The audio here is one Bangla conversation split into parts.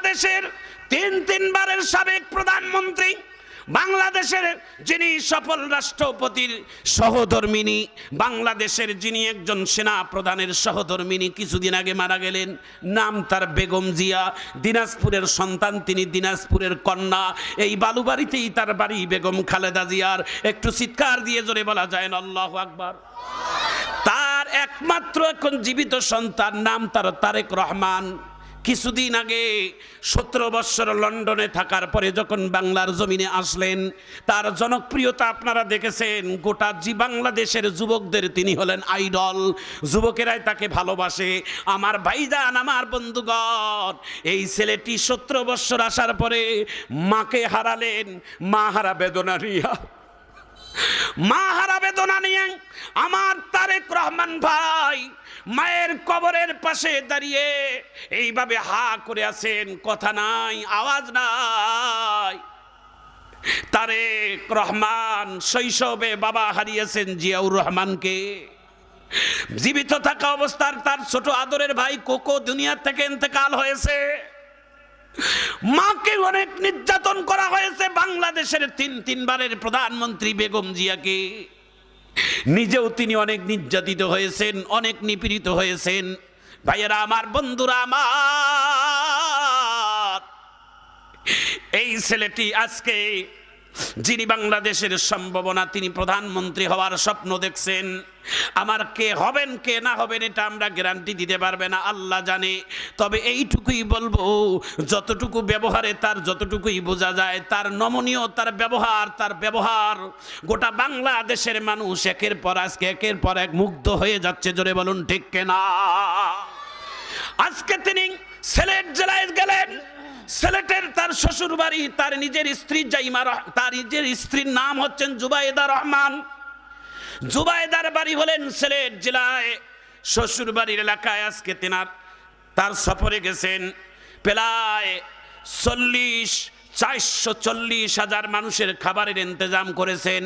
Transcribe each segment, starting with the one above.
বাংলাদেশের তিন তিনবারের সাবেক প্রধানমন্ত্রী, বাংলাদেশের যিনি সফল রাষ্ট্রপতির সহধর্মিনী, বাংলাদেশের যিনি একজন সেনা প্রধানের সহধর্মিনী, কিছুদিন আগে মারা গেলেন। নাম তার বেগম জিয়া। দিনাজপুরের সন্তান তিনি, দিনাজপুরের কন্যা। এই বালুবাড়িতেই তার বাড়ি বেগম খালেদা জিয়ার। একটু চিৎকার দিয়ে জোরে বলা যায় না, আল্লাহ আকবার। তার একমাত্র এখন জীবিত সন্তান, নাম তার তারেক রহমান। কিছুদিন আগে সতেরো বৎসর লন্ডনে থাকার পরে যখন বাংলার জমিনে আসলেন, তার জনপ্রিয়তা আপনারা দেখেছেন, গোটা জি বাংলাদেশের যুবকদের তিনি হলেন আইডল। যুবকেরাই তাকে ভালোবাসে। আমার ভাইজান, আমার বন্ধুগণ, এই ছেলেটি সতেরো বৎসর আসার পরে মাকে হারালেন। মা হারা বেদনা রিয়া। মা হারা বেদনা নিয়ে আমার তারেক রহমান ভাই মায়ের কবরের পাশে দাঁড়িয়ে এইভাবে হা করে আছেন, কথা নাই, আওয়াজ নাই। তারেক রহমান শৈশবে বাবা হারিয়েছেন জিয়াউর রহমানকে। জীবিত থাকা অবস্থার তার ছোট আদরের ভাই কোকো দুনিয়া থেকে ইন্তেকাল হয়েছে। মাকে অনেক নির্যাতন করা হয়েছে বাংলাদেশের তিন তিনবারের প্রধানমন্ত্রী বেগম জিয়াকে। নিজেও তিনি অনেক নির্যাতিত হয়েছেন, অনেক নিপীড়িত হয়েছেন। ভাইয়েরা আমার, বন্ধুরা আমার, এই ছেলেটি আজকে যিনি বাংলাদেশের সম্ভাবনা, তিনি প্রধানমন্ত্রী হওয়ার স্বপ্ন দেখছেন। আমার কে হবেন, কে না হবেন, এটা আমরা গ্যারান্টি দিতে পারবে না, আল্লাহ জানে। তবে এইটুকুই বলব, যতটুকু ব্যবহারে তার যতটুকুই বোঝা যায়, তার নমনীয়, তার ব্যবহার তার ব্যবহার। গোটা বাংলাদেশের মানুষ একের পর আজকে, একের পর এক মুগ্ধ হয়ে যাচ্ছে, জোরে বলুন ঠিক কেনা? আজকে তিনি সিলেট জেলায় গেলেন। সিলেটের তার শ্বশুর বাড়ি তার নিজের স্ত্রী জাইমা তার নিজের স্ত্রীর নাম হচ্ছেন জুবাইদা রহমান। জুবাইদার বাড়ি হলেন সিলেট জেলায় শ্বশুর বাড়ির এলাকায় আজকে তেনার, তার সফরে গেছেন। প্রায় চল্লিশ চারশো চল্লিশ হাজার মানুষের খাবারের ইন্তজাম করেছেন।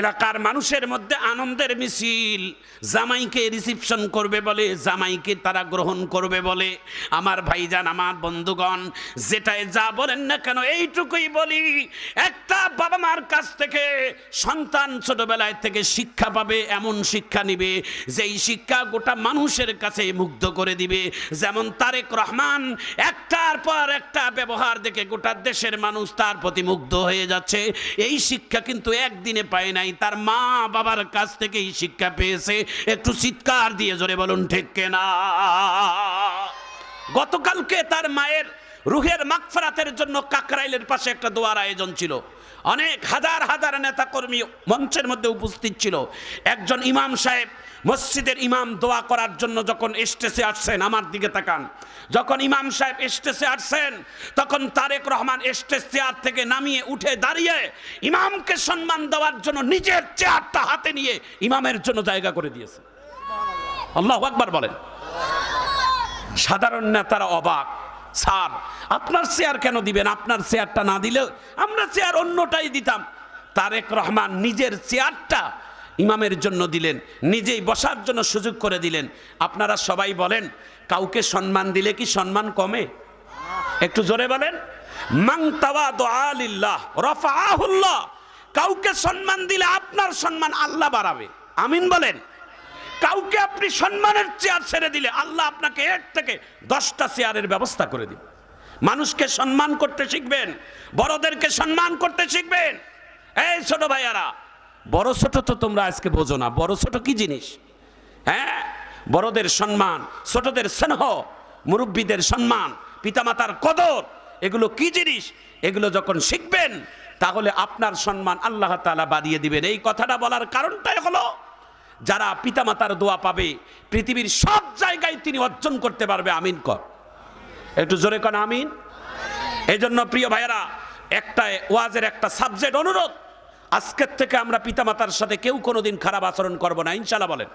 এলাকার মানুষের মধ্যে আনন্দের মিছিল। জামাইকে রিসিপশন করবে বলে, জামাইকে তারা গ্রহণ করবে বলে। আমার ভাইজান, আমার বন্ধুগণ, যেটাই যা বলেন না কেন, এইটুকুই বলি। একটা বাবা মার কাছ থেকে সন্তান ছোটবেলায় থেকে শিক্ষা পাবে, এমন শিক্ষা নিবে, যেই শিক্ষা গোটা মানুষের কাছে মুগ্ধ করে দিবে। যেমন তারেক রহমান, একটার পর একটা ব্যবহার দেখে গোটা দেশের মানুষ তার প্রতি মুগ্ধ হয়ে যাচ্ছে। এই শিক্ষা কিন্তু একদিনে পায় নাই। তার মা বাবার কাছ থেকে এই শিক্ষা পেয়েছে। একটু চিৎকার দিয়ে জোরে বলুন, ঠিক কেনা? গতকালকে তার মায়ের রুহের মাগফরাতের জন্য কাকরাইলের পাশে একটা দোয়ার আয়োজন ছিল। অনেক হাজার হাজার নেতা কর্মী মঞ্চের মধ্যে উপস্থিত ছিল। একজন ইমাম সাহেব মসজিদের ইমাম দোয়া করার জন্য যখন স্টেজে আসছেন, আমার দিকে তাকান। যখন ইমাম সাহেব স্টেজে আসছেন, তখন তারেক রহমান স্টেজ চেয়ার থেকে নামিয়ে উঠে দাঁড়িয়ে ইমামকে সম্মান দেওয়ার জন্য নিজের চেয়ারটা হাতে নিয়ে ইমামের জন্য জায়গা করে দিয়েছে। আল্লাহ আকবার বলেন। সাধারণ নেতারা অবাক। স্যার, আপনার চেয়ার কেন দিবেন? আপনার চেয়ারটা না দিলেও আমরা চেয়ার অন্যটাই দিতাম। তারেক রহমান নিজের চেয়ারটা ইমামের জন্য দিলেন, নিজেই বসার জন্য সুযোগ করে দিলেন। আপনারা সবাই বলেন, কাউকে সম্মান দিলে কি সম্মান কমে? একটু জোরে বলেন কাউকে সম্মান দিলে আপনার সম্মান আল্লাহ বাড়াবে। আমিন বলেন। কাউকে আপনি সম্মানের চেয়ার ছেড়ে দিলে আল্লাহ আপনাকে এর থেকে দশটা চেয়ারের ব্যবস্থা করে দিবে। মানুষকে সম্মান করতে শিখবেন, বড়দেরকে সম্মান করতে শিখবেন। এই ছোট ভাইয়ারা, বড় ছোট তো তোমরা আজকে বোঝো না, বড় ছোট কি জিনিস? হ্যাঁ? বড়দের সম্মান, ছোটদের স্নেহ, মুরব্বীদের সম্মান, পিতামাতার কদর, এগুলো কি জিনিস? এগুলো যখন শিখবেন, তাহলে আপনার সম্মান আল্লাহ তাআলা বাড়িয়ে দিবেন। এই কথাটা বলার কারণটাই হলো যারা পিতামাতার দোয়া পাবে, পৃথিবীর সব জায়গায় তিনি অর্জন করতে পারবে, আমিন কর। একটু জোরে কন, আমিন। এই জন্য প্রিয় ভাইয়েরা একটা ওয়াজের একটা সাবজেক্ট অনুরোধ। আজকের থেকে আমরা পিতামাতার সাথে কেউ কোনোদিন খারাপ আচরণ করব না ইনশাল্লাহ বলেন।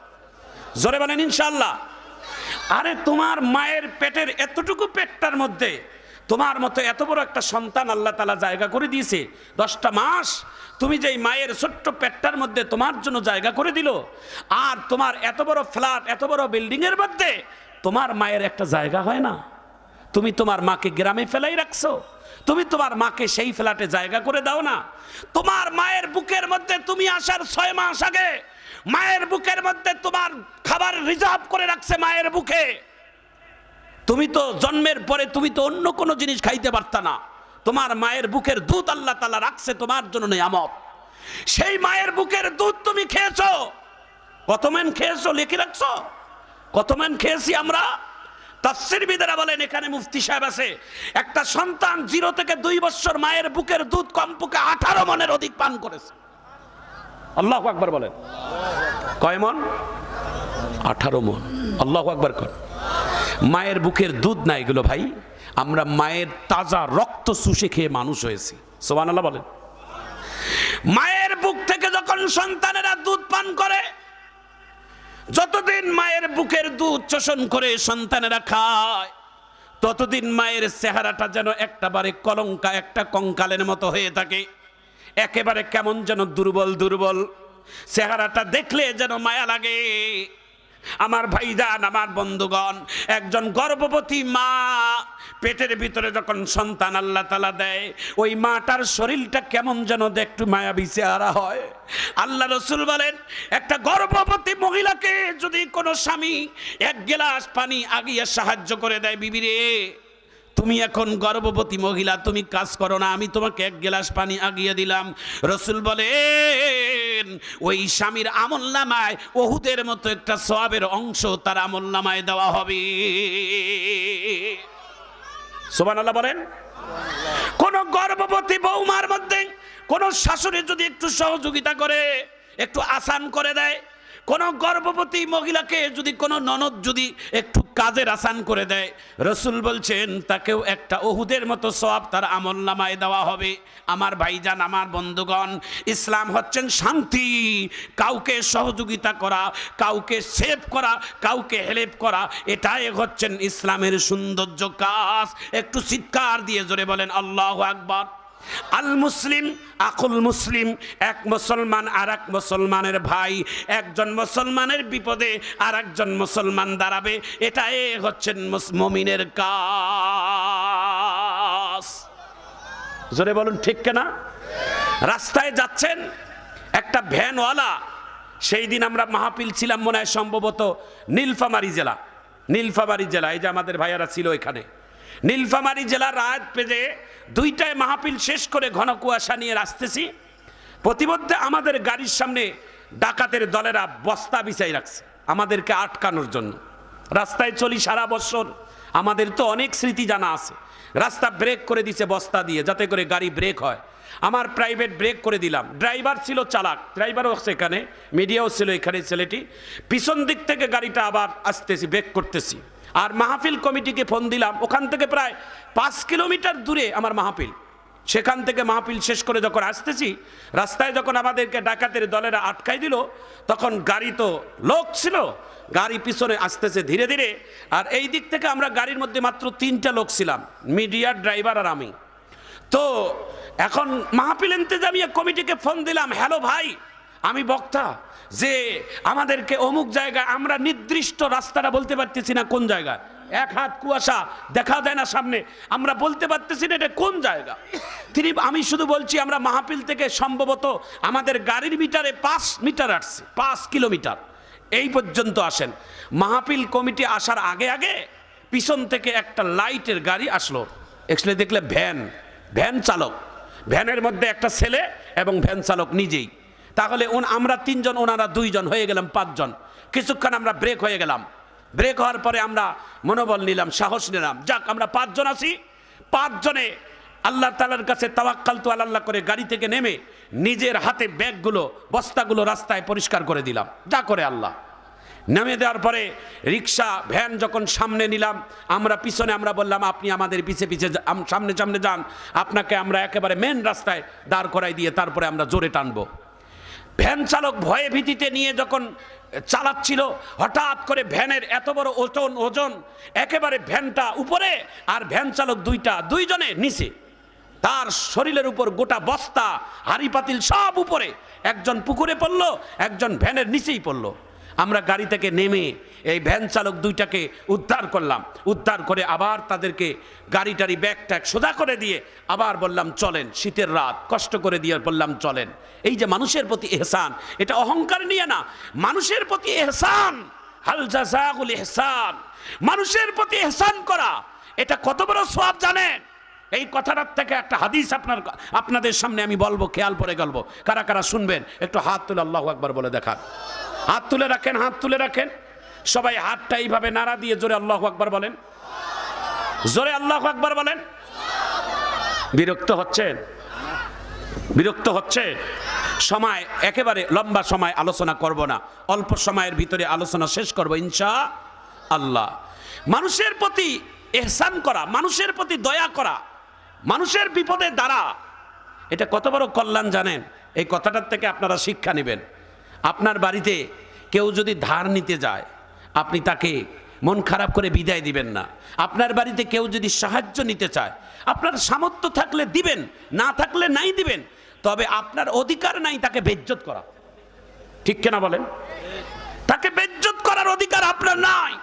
জোরে বলেন ইনশাল্লাহ আরে তোমার মায়ের পেটের এতটুকু পেটটার মধ্যে তোমার মতো এত বড় একটা সন্তান আল্লাহ তালা জায়গা করে দিয়েছে, দশটা মাস তুমি যেই মায়ের ছোট্ট পেটটার মধ্যে তোমার জন্য জায়গা করে দিল, আর তোমার এত বড় ফ্ল্যাট, এত বড় বিল্ডিংয়ের মধ্যে তোমার মায়ের একটা জায়গা হয় না। তুমি তোমার মাকে গ্রামে ফেলাই রাখছো, তুমি তোমার মাকে সেই ফ্ল্যাটে জায়গা করে দাও না। তোমার মায়ের বুকের মধ্যে তুমি আসার ছয় মাস আগে মায়ের বুকের মধ্যে তোমার খাবার রিজার্ভ করে রাখছে মায়ের বুকে। তুমি তো জন্মের পরে তুমি তো অন্য কোনো জিনিস খাইতে পারতা না। তোমার মায়ের বুকের দুধ আল্লাহ তালা রাখছে তোমার জন্য নিয়ামত। সেই মায়ের বুকের দুধ তুমি খেয়েছ। কত ম্যান খেয়েছো, লিখে রাখছো? কত ম্যান খেয়েছি আমরা? তাফসিরবিদেরা বলেন, এখানে মুফতি সাহেব আছে, একটা সন্তান জিরো থেকে দুই বছর মায়ের বুকের দুধ কমপক্ষে আঠারো মনের অধিক পান করেছে। আল্লাহ আকবার বলেন। কয় মন? আঠারো মন। আল্লাহ আকবার কর। মায়ের বুকের দুধ না এগুলো ভাই, আমরা মায়ের তাজা রক্ত শুষে খেয়ে মানুষ হয়েছি। সোমান আল্লাহ বলেন। মায়ের বুক থেকে যখন সন্তানেরা দুধ পান করে, যতদিন মায়ের বুকের দুধ চোষণ করে সন্তানেরা খায়, ততদিন মায়ের চেহারাটা যেন একটাবারে কলঙ্কা, একটা কঙ্কালের মতো হয়ে থাকে। একেবারে কেমন যেন দুর্বল দুর্বল। চেহারাটা দেখলে যেন মায়া লাগে। আমার ভাইজান, আমার বন্ধুগণ, একজন গর্ভবতী মা, পেটের ভিতরে যখন সন্তান আল্লাহ তালা দেয়, ওই মাটার শরীরটা কেমন যেন একটু মায়াবী চেহারা হয়। আল্লাহ রসুল বলেন, একটা গর্ভবতী মহিলাকে যদি কোনো স্বামী এক গেলাস পানি আগিয়ে সাহায্য করে দেয় বিবিরে তুমি এখন গর্ভবতী মহিলা, তুমি কাজ করো না, আমি তোমাকে এক গ্লাস পানি আগিয়ে দিলাম। রসুল বলেন, ওই স্বামীর আমল নামায়, ওহুদের মতো একটা সবের অংশ তার আমল নামায় দেওয়া হবে। সোমান আল্লাহ বলেন। কোন গর্ভবতী বৌমার মধ্যে কোন শাশুড়ি যদি একটু সহযোগিতা করে, একটু আসান করে দেয় কোন গর্ভবতী মহিলাকে যদি কোনো ননদ যদি একটু কাজের আসান করে দেয়, রসুল বলছেন, তাকেও একটা ওহুদের মতো সব তার আমল নামায় দেওয়া হবে। আমার ভাইজান, আমার বন্ধুগণ, ইসলাম হচ্ছেন শান্তি। কাউকে সহযোগিতা করা, কাউকে সেভ করা, কাউকে হেল্প করা, এটাই হচ্ছেন ইসলামের সৌন্দর্য কাজ। একটু চিৎকার দিয়ে জোরে বলেন, আল্লাহ আকবার। আল মুসলিম, আকুল মুসলিম, এক মুসলমান আর এক মুসলমানের ভাই, একজন মুসলমানের বিপদে আর একজন মুসলমান দাঁড়াবে, এটাই হচ্ছেন মমিনের কাজ। জোরে বলুন, ঠিক কেনা? রাস্তায় যাচ্ছেন একটা ভ্যানওয়ালা, সেই দিন আমরা মাহাপিল ছিলাম মনে হয় সম্ভবত নীলফামারী জেলা নীলফামারী জেলা, এই যে আমাদের ভাইয়ারা ছিল এখানে। নীলফামারী জেলার রাত পেজে দুইটায় মাহাপিল শেষ করে ঘন কুয়াশা নিয়ে আসতেছি প্রতিমধ্যে আমাদের গাড়ির সামনে ডাকাতের দলেরা বস্তা বিছাই রাখছে, আমাদেরকে আটকানোর জন্য। রাস্তায় চলি সারা বছর, আমাদের তো অনেক স্মৃতি জানা আছে। রাস্তা ব্রেক করে দিছে বস্তা দিয়ে, যাতে করে গাড়ি ব্রেক হয়। আমার প্রাইভেট ব্রেক করে দিলাম। ড্রাইভার ছিল চালাক, ড্রাইভারও সেখানে মিডিয়াও ছিল এখানে ছেলেটি। পিছন দিক থেকে গাড়িটা আবার আসতেছি, ব্রেক করতেছি। আর মাহফিল কমিটিকে ফোন দিলাম। ওখান থেকে প্রায় পাঁচ কিলোমিটার দূরে আমার মাহফিল। সেখান থেকে মাহফিল শেষ করে যখন আসতেছি, রাস্তায় যখন আমাদেরকে ডাকাতের দলেরা আটকাই দিল, তখন গাড়ি তো লোক ছিল, গাড়ি পিছনে আসতেছে ধীরে ধীরে। আর এই দিক থেকে আমরা গাড়ির মধ্যে মাত্র তিনটা লোক ছিলাম, মিডিয়ার ড্রাইভার আর আমি। তো এখন মাহফিল ইন্তেজামিয়া কমিটিকে ফোন দিলাম, হ্যালো ভাই আমি বক্তা, যে আমাদেরকে অমুক জায়গায় আমরা নির্দিষ্ট রাস্তাটা বলতে পারতেছি না কোন জায়গায়। এক হাত কুয়াশা দেখা যায় না সামনে। আমরা বলতে পারতেছি না এটা কোন জায়গা। তিনি, আমি শুধু বলছি, আমরা মাহফিল থেকে সম্ভবত আমাদের গাড়ির মিটারে পাঁচ মিটার আসছে, পাঁচ কিলোমিটার। এই পর্যন্ত আসেন। মাহফিল কমিটি আসার আগে আগে পিছন থেকে একটা লাইটের গাড়ি আসলো। এক্সলে দেখলে ভ্যান ভ্যান চালক। ভ্যানের মধ্যে একটা ছেলে এবং ভ্যান চালক নিজেই। তাহলে ওন আমরা তিনজন ওনারা দুইজন হয়ে গেলাম, পাঁচজন। কিছুক্ষণ আমরা ব্রেক হয়ে গেলাম। ব্রেক হওয়ার পরে আমরা মনোবল নিলাম, সাহস নিলাম। যাক, আমরা পাঁচজন আছি। পাঁচজনে আল্লাহ তালার কাছে তাওয়াক্কাল তো আল্লাহ করে গাড়ি থেকে নেমে নিজের হাতে ব্যাগগুলো, বস্তাগুলো রাস্তায় পরিষ্কার করে দিলাম। যা করে আল্লাহ। নামে দেওয়ার পরে রিক্সা, ভ্যান যখন সামনে নিলাম, আমরা পিছনে, আমরা বললাম, আপনি আমাদের পিছে পিছে সামনে সামনে যান। আপনাকে আমরা একেবারে মেন রাস্তায় দাঁড় করাই দিয়ে তারপরে আমরা জোরে টানবো। ভ্যান চালক ভয়ে ভীতিতে নিয়ে যখন চালাচ্ছিল, হঠাৎ করে ভ্যানের এত বড় ওজন ওজন, একেবারে ভ্যানটা উপরে আর ভ্যান চালক দুইটা, দুইজনে নিচে। তার শরীরের উপর গোটা বস্তা হাড়ি পাতিল সব উপরে। একজন পুকুরে পড়ল, একজন ভ্যানের নিচেই পড়ল। আমরা গাড়ি থেকে নেমে এই ভ্যান চালক দুইটাকে উদ্ধার করলাম। উদ্ধার করে আবার তাদেরকে গাড়ি টাড়ি ব্যাগ ট্যাগ সোজা করে দিয়ে আবার বললাম, চলেন, শীতের রাত। কষ্ট করে দিয়ে বললাম, চলেন। এই যে মানুষের প্রতি এহসান, এটা অহংকার নিয়ে না, মানুষের প্রতি এহসান। হাল জাযাউল ইহসান মানুষের প্রতি এহসান করা, এটা কত বড় সব জানেন? এই কথাটার থেকে একটা হাদিস আপনার, আপনাদের সামনে আমি বলব, খেয়াল পরে গল্প কারা কারা শুনবেন, একটু হাত তুলে আল্লাহ একবার বলে দেখান। হাত তুলে রাখেন, হাত তুলে রাখেন। সবাই হাতটা এইভাবে নাড়া দিয়ে জোরে আল্লাহ আকবার বলেন। জোরে আল্লাহ আকবার বলেন। বিরক্ত হচ্ছেন বিরক্ত হচ্ছে? সময় একেবারে লম্বা সময় আলোচনা করব না। অল্প সময়ের ভিতরে আলোচনা শেষ করব ইনশা আল্লাহ। মানুষের প্রতি এহসান করা, মানুষের প্রতি দয়া করা, মানুষের বিপদে দ্বারা এটা কত বড় কল্যাণ জানেন? এই কথাটার থেকে আপনারা শিক্ষা নেবেন। আপনার বাড়িতে কেউ যদি ধার নিতে যায়, আপনি তাকে মন খারাপ করে বিদায় দিবেন না। আপনার বাড়িতে কেউ যদি সাহায্য নিতে চায়, আপনার সামর্থ্য থাকলে দিবেন, না থাকলে নাই দিবেন, তবে আপনার অধিকার নাই তাকে বেজ্জত করা। ঠিক কেনা বলেন? তাকে বেজ্জত করার অধিকার আপনার নাই।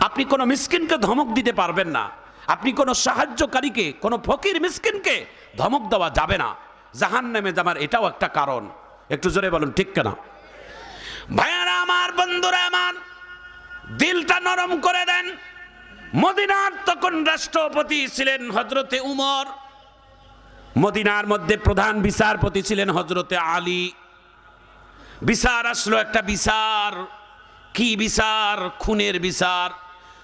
আপনি কোনো মিসকিনকে ধমক দিতে পারবেন না। আপনি কোনো সাহায্যকারীকে, কোনো ফকির মিসকিনকে ধমক দেওয়া যাবে না। জাহান নেমে যাবার এটাও একটা কারণ। একটু জোরে বলুন, ঠিক কেনা? ভাইয়ারা আমার, বন্ধুরা আমার, দিলটা নরম করে দেন। মদিনার তখন রাষ্ট্রপতি ছিলেন হজরতে উমর। মদিনার মধ্যে প্রধান বিচারপতি ছিলেন হজরতে আলী। বিচার আসলো একটা বিচার। কি বিচার? খুনের বিচার।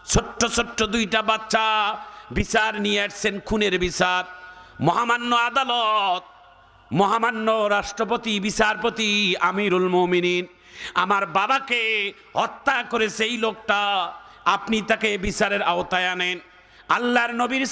ছোট্ট ছোট্ট দুইটা বাচ্চা বিচার নিয়ে আসছেন খুনের বিচার। মহামান্য আদালত। মহামান্য রাষ্ট্রপতি, বিচারপতি, আমিরুল মমিনিন, আমার বাবাকে হত্যা করে সেই লোকটা, আপনি তাকে বিচারের আওতায় আনেন। আল্লাহর নবীর